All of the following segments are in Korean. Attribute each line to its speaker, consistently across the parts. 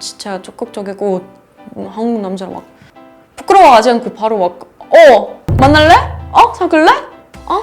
Speaker 1: 진짜 적극적이고 음, 한국 남자라 막 부끄러워하지 않고 바로 막어 만날래? 어 사귈래? 어?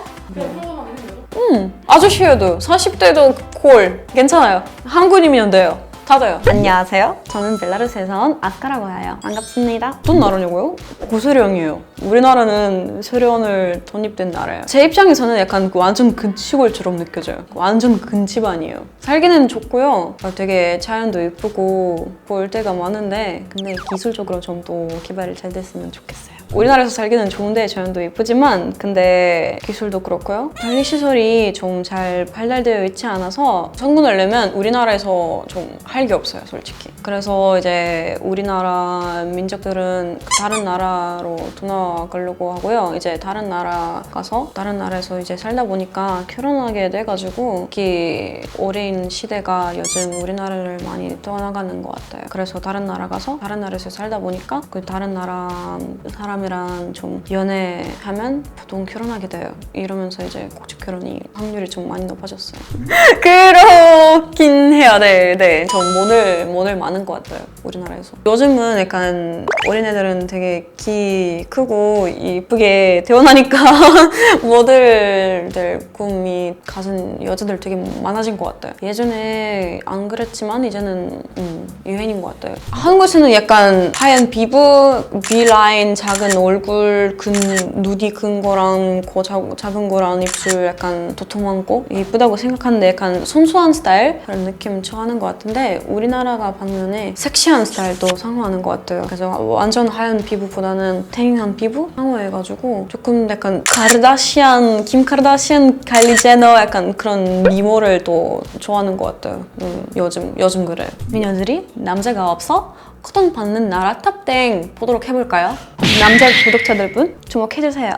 Speaker 1: 음 아저씨여도 40대도 콜 괜찮아요 한국이면 돼요 다 돼요. 안녕하세요. 저는 벨라루스에서 온 아까라고 해요. 반갑습니다. 어떤 나라냐고요? 고소련이에요. 우리나라는 소련을 독립된 나라예요. 제 입장에서는 약간 그 완전 근시골처럼 느껴져요. 완전 근집 아니에요. 살기는 좋고요. 어, 되게 자연도 예쁘고 볼 데가 많은데 근데 기술적으로 좀 더 개발이 잘 됐으면 좋겠어요 우리나라에서 살기는 좋은데 자연도 예쁘지만 근데 기술도 그렇고요. 관리 시설이 좀 잘 발달되어 있지 않아서 성공을 내면 우리나라에서 좀 할 게 없어요 솔직히. 그래서 이제 우리나라 민족들은 다른 나라로 도망가려고 하고요. 이제 다른 나라 가서 다른 나라에서 이제 살다 보니까 결혼하게 돼가지고 이 어린 시대가 요즘 우리나라를 많이 떠나가는 것 같아요. 그래서 다른 나라 가서 다른 나라에서 살다 보니까 그 다른 나라 사람 이랑 좀 연애하면 보통 결혼하게 돼요. 이러면서 이제 국제 결혼이 확률이 좀 많이 높아졌어요. 그렇긴 해요. 네, 네. 전 모델, 모델 많은 것 같아요 우리나라에서. 요즘은 약간 어린애들은 되게 키 크고 이쁘게 태어나니까 모델들 꿈이 가진 여자들 되게 많아진 것 같아요. 예전에 안 그랬지만 이제는 음, 유행인 것 같아요. 한국에서는 약간 하얀 피부, B라인, 작은 얼굴, 근, 눈이 큰 거랑 코 자, 작은 거랑 입술 약간 도톰한 거? 이쁘다고 생각하는데 약간 순수한 스타일? 그런 느낌 좋아하는 것 같은데 우리나라가 반면에 섹시한 스타일도 상호하는 것 같아요. 그래서 완전 하얀 피부보다는 태닝한 피부? 상호해가지고 조금 약간 카르다시안, 김 카르다시안, 칼리 제너 약간 그런 미모를 또 좋아하는 것 같아요. 음, 요즘 요즘 그래요 미녀들이 남자가 없어? 코돈 받는 나라 탑10 보도록 해볼까요? 남자 구독자들 분 주목해주세요.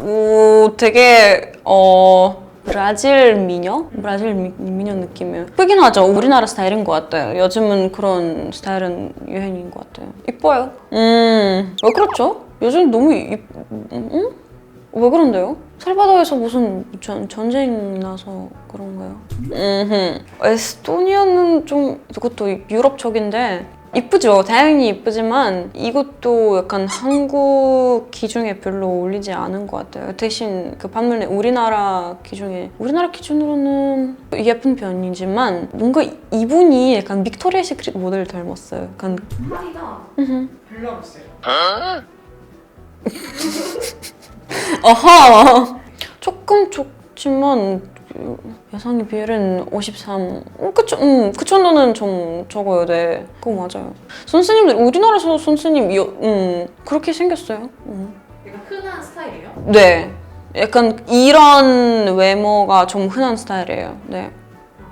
Speaker 1: 오, 되게 어 브라질 미녀? 브라질 미, 미녀 느낌이에요. 예쁘긴 하죠. 우리나라 스타일인 것 같아요. 요즘은 그런 스타일은 유행인 것 같아요. 이뻐요. 음, 왜 그렇죠? 요즘 너무 이, 음? 왜 그런데요? 살바도에서 무슨 전, 전쟁 나서 그런가요? 음, 에스토니아는 좀 그것도 유럽 쪽인데 이쁘죠. 다행히 이쁘지만 이것도 약간 한국 기준에 별로 어울리지 않은 것 같아요. 대신 그 반면에 우리나라 기준에 우리나라 기준으로는 예쁜 편이지만 뭔가 이분이 약간 빅토리아 시크릿 모델 닮았어요. 약간
Speaker 2: 하리가 벨라루스예요.
Speaker 1: 아하 조금 좁지만 그 예상의 비율은 53. 음, 그쵸, 음, 그 정도는 좀 적어요, 네. 그거 맞아요. 선생님들, 우리나라에서 선생님, 여, 음, 그렇게 생겼어요. 음.
Speaker 2: 약간 흔한 스타일이에요?
Speaker 1: 네. 약간 이런 외모가 좀 흔한 스타일이에요. 네.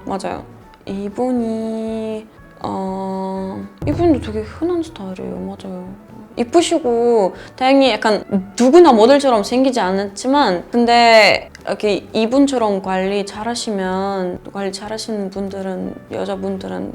Speaker 1: 맞아요. 이분이, 어, 이분도 되게 흔한 스타일이에요. 맞아요. 이쁘시고 다행히 약간 누구나 모델처럼 생기지 않았지만 근데 이렇게 이분처럼 관리 잘하시면 관리 잘하시는 분들은 여자분들은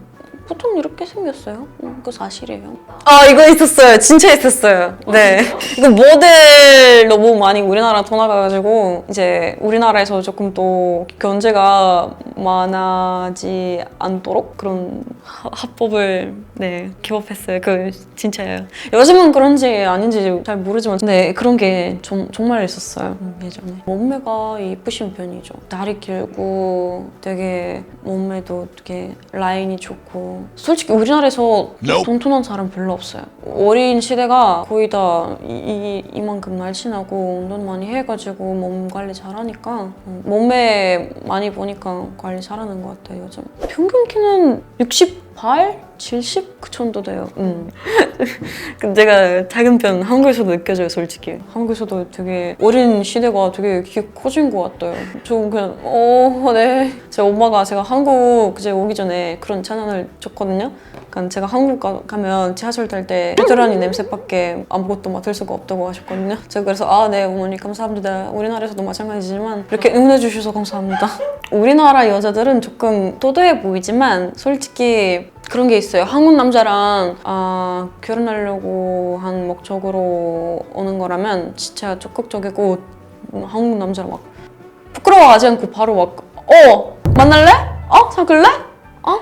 Speaker 1: 보통 이렇게 생겼어요. 음, 그거 사실이에요. 아 이거 있었어요. 진짜 있었어요. 네. 이거 모델 너무 많이 우리나라 떠나가가지고 이제 우리나라에서 조금 또 견제가 많아지 않도록 그런 하- 합법을 네 기법했어요. 그 진짜예요. 요즘은 그런지 아닌지 잘 모르지만 근데 그런 게 좀, 정말 있었어요. 음, 예전에 몸매가 이쁘신 편이죠. 다리 길고 되게 몸매도 되게 라인이 좋고 솔직히 우리나라에서 돈돈한 사람 별로 없어요. 어린 시대가 거의 다 이, 이, 이 만큼 날씬하고 운동 많이 해가지고 몸 관리 잘하니까 음, 몸매 많이 보니까 관리 잘하는 것 같아요 요즘. 평균 키는 68? 70? 그 정도 돼요. 음. 제가 작은 편 한국에서도 느껴져요 솔직히. 한국에서도 되게 어린 시대가 되게 키 커진 것 같아요. 저 그냥 어 네. 제 엄마가 제가 한국 그제 오기 전에 그런 찬양을 줬거든요. 그러니까 제가 한국 가, 가면 지하철 탈 때 베테랑이 냄새밖에 아무것도 맡을 수가 없다고 하셨거든요. 제가 그래서 아 네 어머니 감사합니다. 우리나라에서도 마찬가지지만 이렇게 응원해 주셔서 감사합니다. 우리나라 여자들은 조금 도도해 보이지만 솔직히 그런 게 있어요. 한국 남자랑 아, 결혼하려고 한 목적으로 오는 거라면 진짜 적극적이고 음, 한국 남자랑 막 부끄러워하지 않고 바로 막 어 만날래? 어 사귈래? 어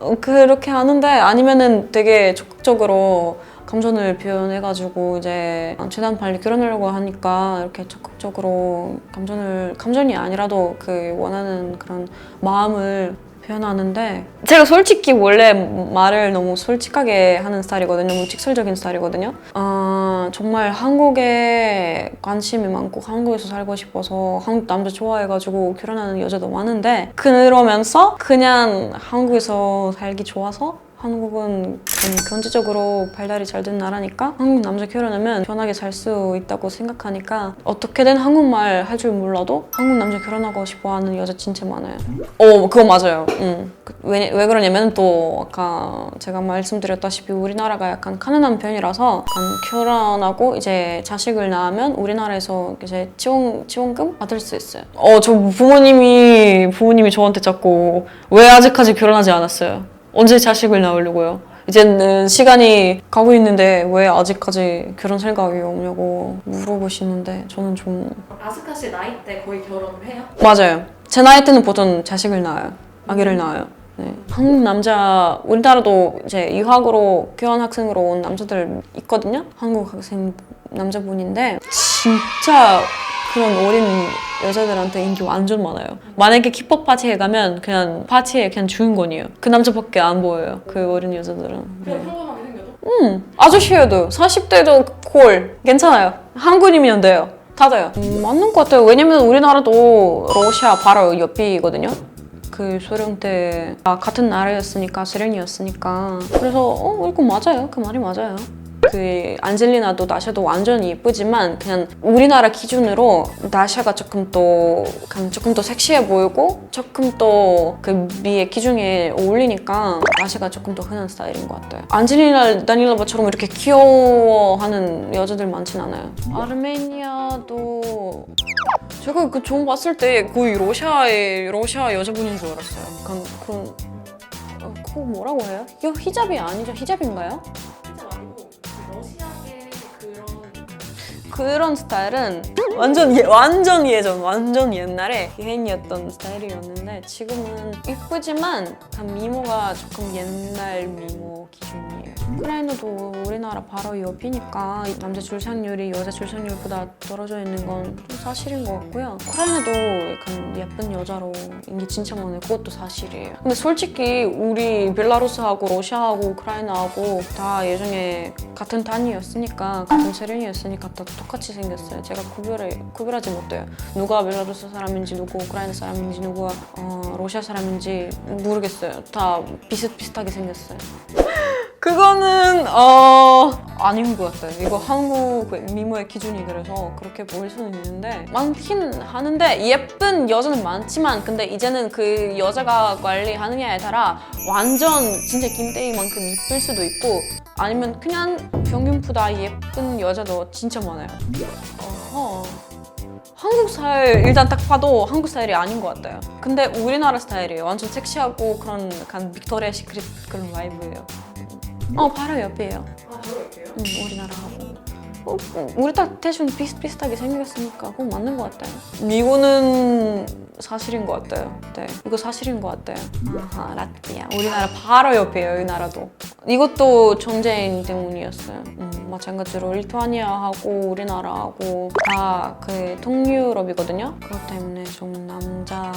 Speaker 1: 어, 그렇게 하는데 아니면은 되게 적극적으로 감정을 표현해가지고 이제 최대한 빨리 결혼하려고 하니까 이렇게 적극적으로 감정을 감정이 아니라도 그 원하는 그런 마음을 표현하는데 제가 솔직히 원래 말을 너무 솔직하게 하는 스타일이거든요. 너무 직설적인 스타일이거든요. 아 정말 한국에 관심이 많고 한국에서 살고 싶어서 한국 남자 좋아해가지고 결혼하는 여자도 많은데 그러면서 그냥 한국에서 살기 좋아서 한국은 좀 경제적으로 발달이 잘 된 나라니까 한국 남자 결혼하면 편하게 살수 있다고 생각하니까 어떻게든 한국말 할 줄 몰라도 한국 남자 결혼하고 싶어 하는 여자 진짜 많아요. 어, 그거 맞아요. 응. 그- 왜, 왜 그러냐면 또 아까 제가 말씀드렸다시피 우리나라가 약간 가난한 편이라서 약간 결혼하고 이제 자식을 낳으면 우리나라에서 이제 지원, 지원금 받을 수 있어요. 어, 저 부모님이, 부모님이 저한테 자꾸 왜 아직까지 결혼하지 않았어요? 언제 자식을 낳으려고요? 이제는 시간이 가고 있는데 왜 아직까지 결혼 생각이 없냐고 물어보시는데 저는 좀
Speaker 2: 아스카 씨 나이 때 거의 결혼을 해요?
Speaker 1: 맞아요. 제 나이 때는 보통 자식을 낳아요. 아기를 낳아요. 네. 한국 남자 우리나라도 이제 유학으로 교환 학생으로 온 남자들 있거든요. 한국 학생 남자분인데 진짜 그런 어린 여자들한테 인기 완전 많아요. 만약에 키퍼 파티에 가면 그냥 파티에 그냥 주인공이에요. 그 남자밖에 안 보여요. 그 어린 여자들은.
Speaker 2: 그냥 평범하게 생겨도?
Speaker 1: 음, 아저씨여도 40대도 콜 괜찮아요. 한국이면 돼요. 다 돼요. 음, 맞는 것 같아요. 왜냐면 우리나라도 러시아 바로 옆이거든요. 그 소련 때 아, 같은 나라였으니까 소련이었으니까 그래서 어 이거 맞아요. 그 말이 맞아요. 그 안젤리나도 나샤도 완전 예쁘지만 그냥 우리나라 기준으로 나샤가 조금 더 그냥 조금 더 섹시해 보이고 조금 더그 미의 기준에 어울리니까 나샤가 조금 더 흔한 스타일인 것 같아요. 안젤리나 다닐로바처럼 이렇게 귀여워하는 여자들 많진 않아요. 아르메니아도 제가 그종 봤을 때 거의 러시아의 러시아 여자분인 줄 알았어요. 그런 어, 그거 뭐라고 해요? 이거 히잡이 아니죠? 히잡인가요? 그런 스타일은 완전 예, 완전 예전 완전 옛날에 유행이었던 스타일이었는데 지금은 이쁘지만 다 미모가 조금 옛날 미모 기준이에요. 우크라이나도 우리나라 바로 옆이니까 남자 출산율이 여자 출산율보다 떨어져 있는 건 좀 사실인 것 같고요. 우크라이나도 약간 예쁜 여자로 인기 진짜 많아요. 그것도 사실이에요. 근데 솔직히 우리 벨라루스하고 러시아하고 우크라이나하고 다 예전에 같은 단위였으니까 같은 세련이었으니까 다 똑같이 생겼어요. 제가 구별을 구별하지 못해요. 누가 벨라루스 사람인지 누구 우크라이나 사람인지 누가 어, 러시아 사람인지 모르겠어요. 다 비슷비슷하게 생겼어요. 그거는 어 아닌 것 같아요. 이거 한국 그 미모의 기준이 그래서 그렇게 보일 수는 있는데 많긴 하는데 예쁜 여자는 많지만 근데 이제는 그 여자가 관리하느냐에 따라 완전 진짜 김태희만큼 이쁠 수도 있고 아니면 그냥 평균보다 예쁜 여자도 진짜 많아요. 어허. 한국 스타일 일단 딱 봐도 한국 스타일이 아닌 것 같아요. 근데 우리나라 스타일이에요. 완전 섹시하고 그런 약간 빅토리아 시크릿 그런 바이브예요. 어 바로 옆이에요.
Speaker 2: 아 바로 옆에요?
Speaker 1: 응, 우리나라하고. 어, 우리 딱 대충 비슷비슷하게 생겼으니까 그거 맞는 것 같아요. 이거는 사실인 것 같아요. 네, 이거 사실인 것 같아요. 아하, 라트비아. 우리나라 바로 옆이에요, 이 나라도. 이것도 전쟁 때문이었어요. 음, 마찬가지로 리투아니아하고 우리나라하고 다 그 동유럽이거든요. 그것 때문에 좀 남자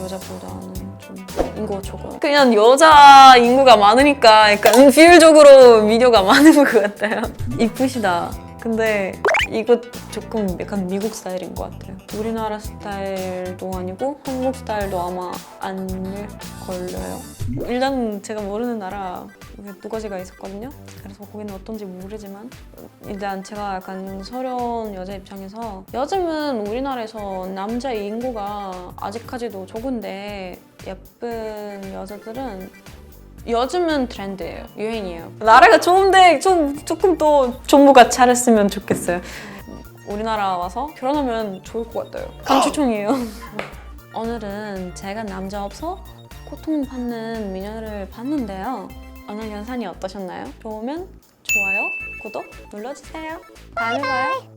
Speaker 1: 여자보다는 좀 인구가 적어요. 그냥 여자 인구가 많으니까 약간 비율적으로 미녀가 많은 것 같아요. 이쁘시다. 근데 이거 조금 약간 미국 스타일인 것 같아요. 우리나라 스타일도 아니고 한국 스타일도 아마 아닐 걸려요. 일단 제가 모르는 나라 두 가지가 있었거든요. 그래서 거기는 어떤지 모르지만 일단 제가 약간 서른 여자 입장에서 요즘은 우리나라에서 남자 인구가 아직까지도 적은데 예쁜 여자들은 요즘은 트렌드예요. 유행이에요. 나라가 좋은데 좀 조금 더 정부가 잘했으면 좋겠어요. 우리나라 와서 결혼하면 좋을 것 같아요. 강추총이에요. 오늘은 제가 남자 없어 고통받는 미녀를 봤는데요. 오늘 영상이 어떠셨나요? 좋으면 좋아요, 구독 눌러주세요. 다음에 봐요.